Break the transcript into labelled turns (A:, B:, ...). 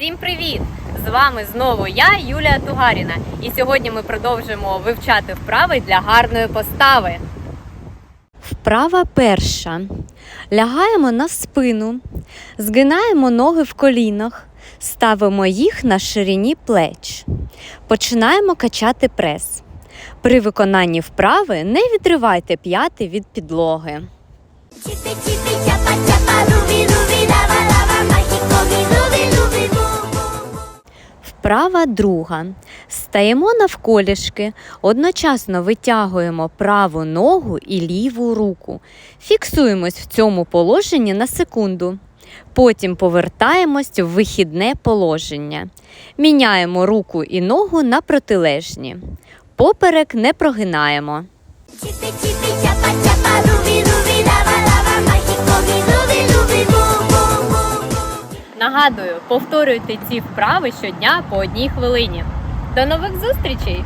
A: Всім привіт! З вами знову я, Юлія Тугаріна. І сьогодні ми продовжуємо вивчати вправи для гарної постави. Вправа перша. Лягаємо на спину, згинаємо ноги в колінах, ставимо їх на ширині плеч. Починаємо качати прес. При виконанні вправи не відривайте п'яти від підлоги.
B: Chipi chipi
A: Вправа друга. Стаємо навколішки, одночасно витягуємо праву ногу і ліву руку. Фіксуємось в цьому положенні на секунду. Потім повертаємось в вихідне положення. Міняємо руку і ногу на протилежні. Поперек не прогинаємо.
B: Chipi chipi chapa chapa
A: Нагадую, повторюйте ці вправи щодня по одній хвилині. До нових зустрічей!